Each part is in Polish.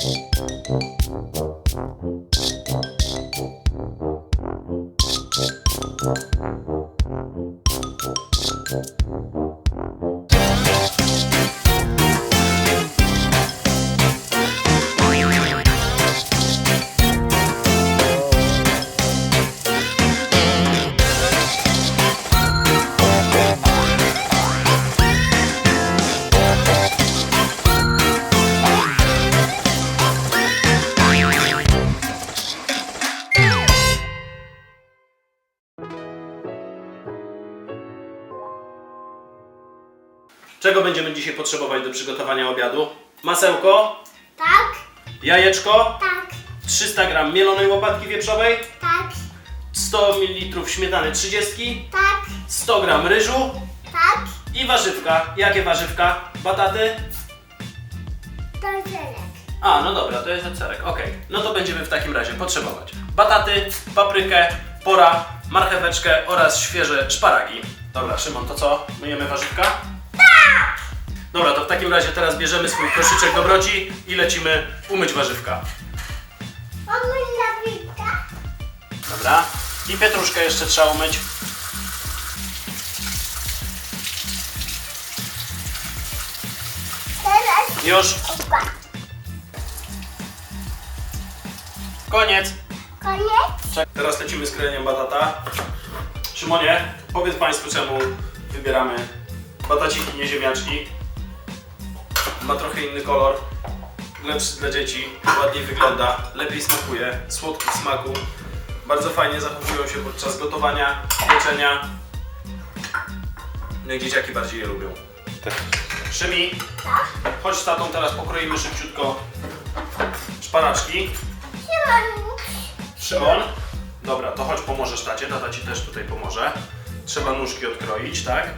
Thank you. Czego będziemy dzisiaj potrzebować do przygotowania obiadu? Masełko, Tak, jajeczko, tak, 300 g mielonej łopatki wieprzowej, tak, 100 ml śmietany 30, tak, 100 g ryżu tak, i warzywka. Jakie warzywka? Bataty? to. A, no dobra, to jest serek, okej. No to będziemy w takim razie potrzebować bataty, paprykę, pora, marcheweczkę oraz świeże szparagi. Dobra, Szymon, to co? Myjemy warzywka? Dobra, to w takim razie teraz bierzemy swój koszyczek dobroci i lecimy umyć warzywka. Nawika. Dobra. I pietruszkę jeszcze trzeba umyć. Teraz Już. opa. Koniec. Koniec. Teraz lecimy z krojeniem batata. Szymonie, powiedz Państwu czemu wybieramy bataciki, nie ziemniaczki. Ma trochę inny kolor, lepszy dla dzieci, ładniej wygląda, lepiej smakuje, słodki w smaku. Bardzo fajnie zachowują się podczas gotowania, pieczenia. No i dzieciaki bardziej je lubią. Szymi, chodź z tatą, teraz pokroimy szybciutko szparaczki. Szymon. Szymon? Dobra, to chodź pomożesz tacie, tata ci też tutaj pomoże. Trzeba nóżki odkroić, tak?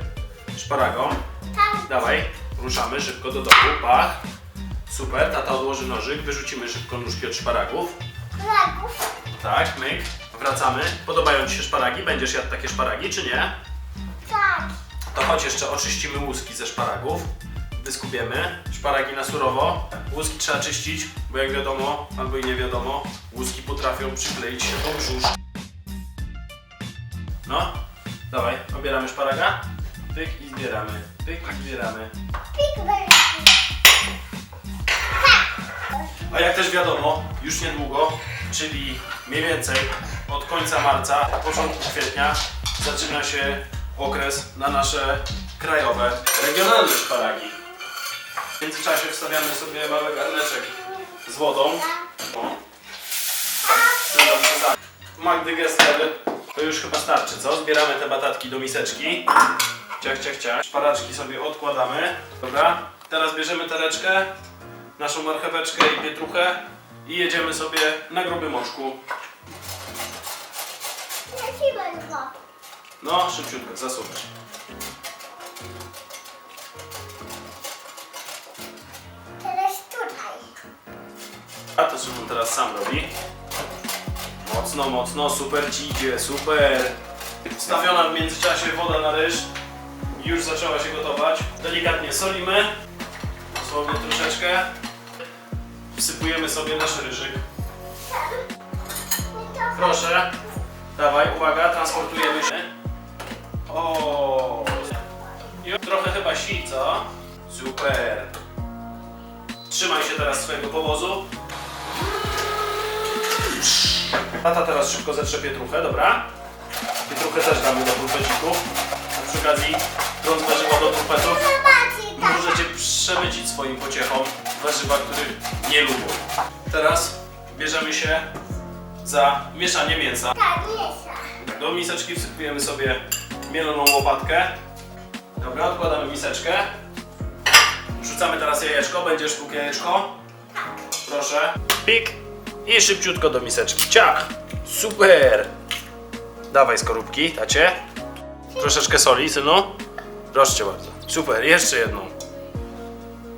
Szparagą. Tak, Dawaj, ruszamy szybko do dołu, pach. Super, tata odłoży nożyk, wyrzucimy szybko nóżki od szparagów. lagów. Tak, myk. Wracamy. Podobają ci się szparagi? Będziesz jadł takie szparagi, czy nie? Tak, To chodź jeszcze oczyścimy łuski ze szparagów. Wyskubiemy. Szparagi na surowo. Łuski trzeba czyścić, bo jak wiadomo, albo i nie wiadomo, łuski potrafią przykleić się do brzusz. No, dawaj, obieramy szparaga. Pyk i zbieramy. Pyk i zbieramy. A jak też wiadomo, już niedługo, czyli mniej więcej od końca marca, początku kwietnia, zaczyna się okres na nasze krajowe, regionalne szparagi. W międzyczasie wstawiamy sobie mały garneczek z wodą. O. Magdy Gessler, to już chyba starczy, co? Zbieramy te batatki do miseczki. Ciach, ciach, ciach. Szparaczki sobie odkładamy. Dobra. Teraz bierzemy tereczkę, naszą marcheweczkę i pietruchę i jedziemy sobie na grubym oczku. No, szybciutko, zasuwać. Teraz tutaj. A to Szymon teraz sam robi. Mocno, mocno, super ci idzie, super. Wstawiona w międzyczasie woda na ryż. Już zaczęła się gotować. Delikatnie solimy. Dosłownie troszeczkę. Wsypujemy sobie nasz ryżyk. Proszę. Dawaj, uwaga, transportujemy się. O. Trochę chyba si, co? Super. Trzymaj się teraz swojego powozu. Tata teraz szybko zetrze pietruchę, dobra? Pietruchę też damy do pulpecików. Przy okazji, trąc warzywa do Zobaczcie, tak. możecie przemycić swoim pociechom warzywa, których nie lubią. Teraz bierzemy się za mieszanie mięsa. Tak, miesza. Do miseczki wsypujemy sobie mieloną łopatkę. Dobra, odkładamy miseczkę. Wrzucamy teraz jajeczko. Będziesz sztuk jajeczko? Proszę. Pik. I szybciutko do miseczki. Ciach. Super. Dawaj skorupki, tacie. Troszeczkę soli, synu. Proszę bardzo. Super, jeszcze jedną.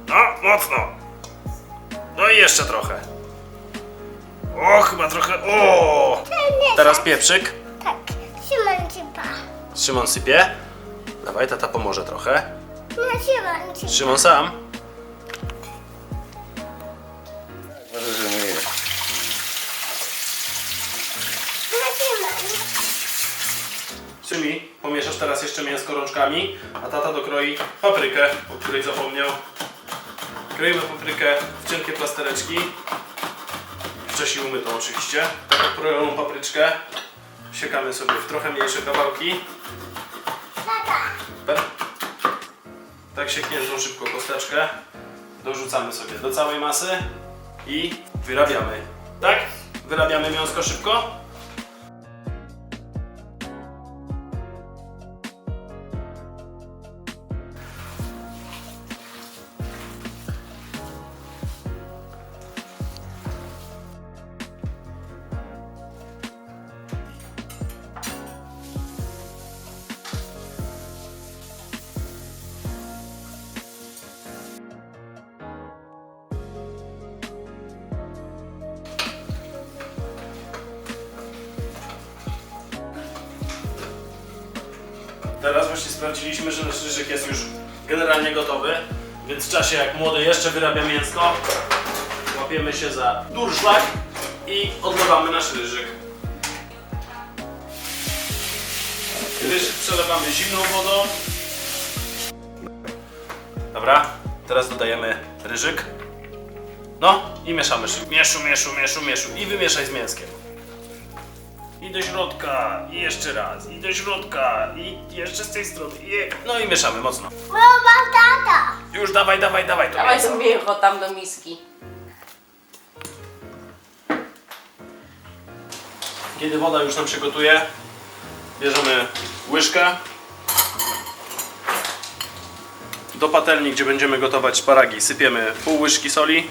No, mocno. No i jeszcze trochę. O, chyba trochę. O! Teraz pieprzyk. Tak, Szymon cipa. Szymon sypie. Dawaj, tata pomoże trochę. No. Szymon sam. Teraz jeszcze mięsko rączkami, a tata dokroi paprykę, o której zapomniał. Kroimy paprykę w cienkie plastereczki. Wcześniej umytą oczywiście. Krojoną papryczkę siekamy sobie w trochę mniejsze kawałki. Tata. Per- Tak siekniętą szybko kosteczkę dorzucamy sobie do całej masy i wyrabiamy. Tak? Wyrabiamy mięsko szybko. Teraz właśnie sprawdziliśmy, że nasz ryżyk jest już generalnie gotowy, więc w czasie jak młody jeszcze wyrabia mięsko, łapiemy się za durszlak i odlewamy nasz ryżyk. Ryżyk przelewamy zimną wodą. Dobra, teraz dodajemy ryżyk. No i mieszamy. Mieszu, mieszu, mieszu, mieszu i wymieszaj z mięskiem. I do środka, i jeszcze raz, i do środka, i jeszcze z tej strony. I... No i mieszamy mocno. Mama, tata. Już dawaj, dawaj, dawaj to Dawaj mięso. to mięcho tam do miski. Kiedy woda już nam się gotuje, bierzemy łyżkę. Do patelni, gdzie będziemy gotować szparagi, sypiemy pół łyżki soli.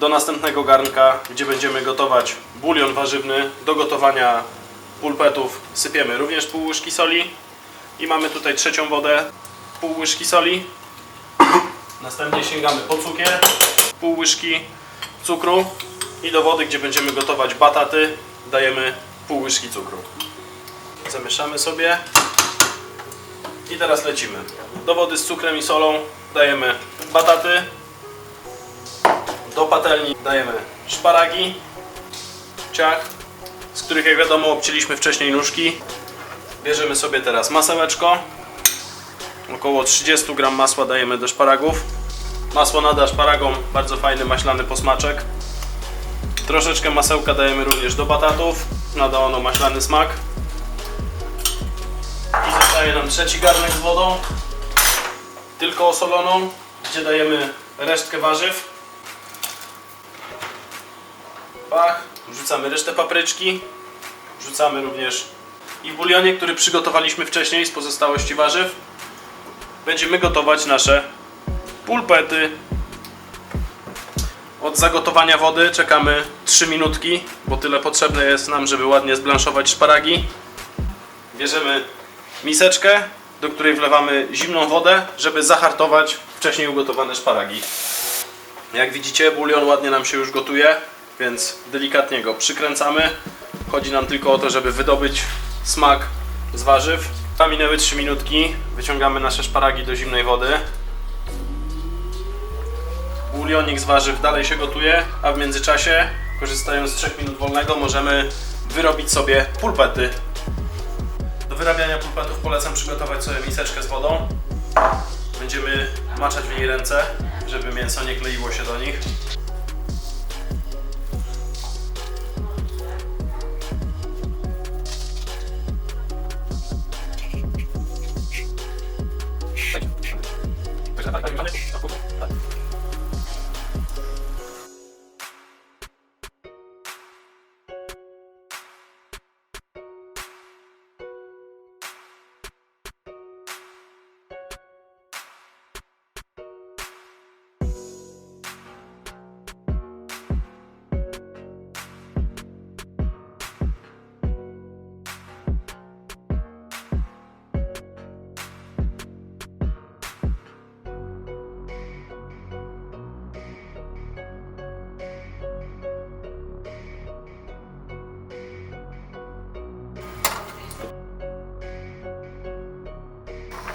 Do następnego garnka, gdzie będziemy gotować bulion warzywny, do gotowania pulpetów sypiemy również pół łyżki soli. I mamy tutaj trzecią wodę, pół łyżki soli. Następnie sięgamy po cukier, pół łyżki cukru i do wody, gdzie będziemy gotować bataty, dajemy pół łyżki cukru. Zamieszamy sobie i teraz lecimy. Do wody z cukrem i solą dajemy bataty, do patelni dajemy szparagi, ciach, z których jak wiadomo obcięliśmy wcześniej nóżki. Bierzemy sobie teraz masełeczko, około 30 gram masła dajemy do szparagów. Masło nada szparagom bardzo fajny maślany posmaczek. Troszeczkę masełka dajemy również do batatów. Nada ono maślany smak. I zostaje nam trzeci garnek z wodą. Tylko osoloną, gdzie dajemy resztkę warzyw. Pach. Wrzucamy resztę papryczki. Wrzucamy również i w bulionie, który przygotowaliśmy wcześniej z pozostałości warzyw. Będziemy gotować nasze pulpety od zagotowania wody czekamy 3 minutki, bo tyle potrzebne jest nam, żeby ładnie zblanszować szparagi. Bierzemy miseczkę, do której wlewamy zimną wodę, żeby zahartować wcześniej ugotowane szparagi. Jak widzicie, bulion ładnie nam się już gotuje, więc delikatnie go przykręcamy. Chodzi nam tylko o to, żeby wydobyć smak z warzyw. Tam minęły 3 minutki, wyciągamy nasze szparagi do zimnej wody. Bulionik z warzyw dalej się gotuje, a w międzyczasie, korzystając z 3 minut wolnego, możemy wyrobić sobie pulpety. Do wyrabiania pulpetów polecam przygotować sobie miseczkę z wodą. Będziemy maczać w niej ręce, żeby mięso nie kleiło się do nich.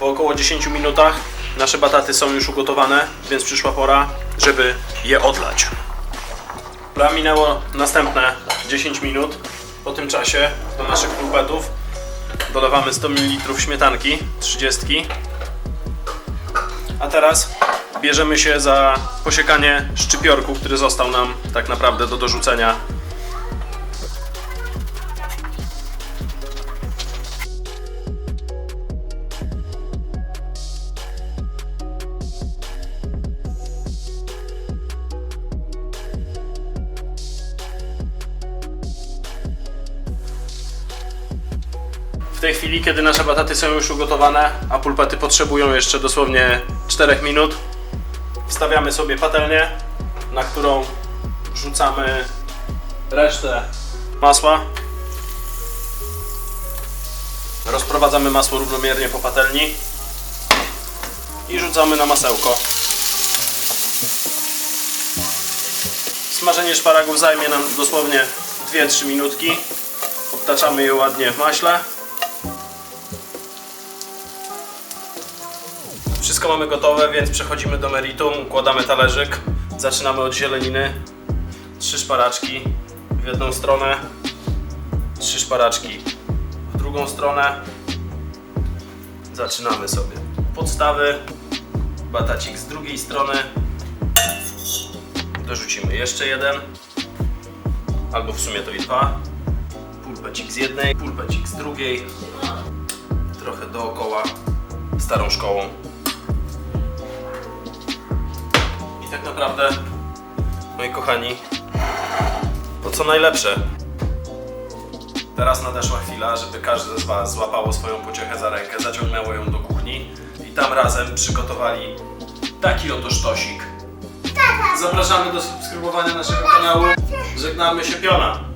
Po około 10 minutach nasze bataty są już ugotowane, więc przyszła pora, żeby je odlać. Minęło następne 10 minut. Po tym czasie do naszych pulpetów dolewamy 100 ml śmietanki 30. A teraz bierzemy się za posiekanie szczypiorku, który został nam tak naprawdę do dorzucenia. Tej chwili, kiedy nasze bataty są już ugotowane, a pulpety potrzebują jeszcze dosłownie 4 minut, wstawiamy sobie patelnię, na którą wrzucamy resztę masła. Rozprowadzamy masło równomiernie po patelni i rzucamy na masełko. Smażenie szparagów zajmie nam dosłownie 2-3 minutki. Obtaczamy je ładnie w maśle. Wszystko mamy gotowe, więc przechodzimy do meritum. Układamy talerzyk. Zaczynamy od zieleniny. Trzy szparaczki w jedną stronę. Trzy szparaczki w drugą stronę. Zaczynamy sobie podstawy. Batacik z drugiej strony. Dorzucimy jeszcze jeden. Albo w sumie to i dwa. Pulpecik z jednej, pulpecik z drugiej. Trochę dookoła starą szkołą. Tak naprawdę, moi kochani, to co najlepsze. Teraz nadeszła chwila, żeby każdy z Was złapało swoją pociechę za rękę, zaciągnęło ją do kuchni i tam razem przygotowali taki oto sztosik. Zapraszamy do subskrybowania naszego kanału. Żegnamy się piona.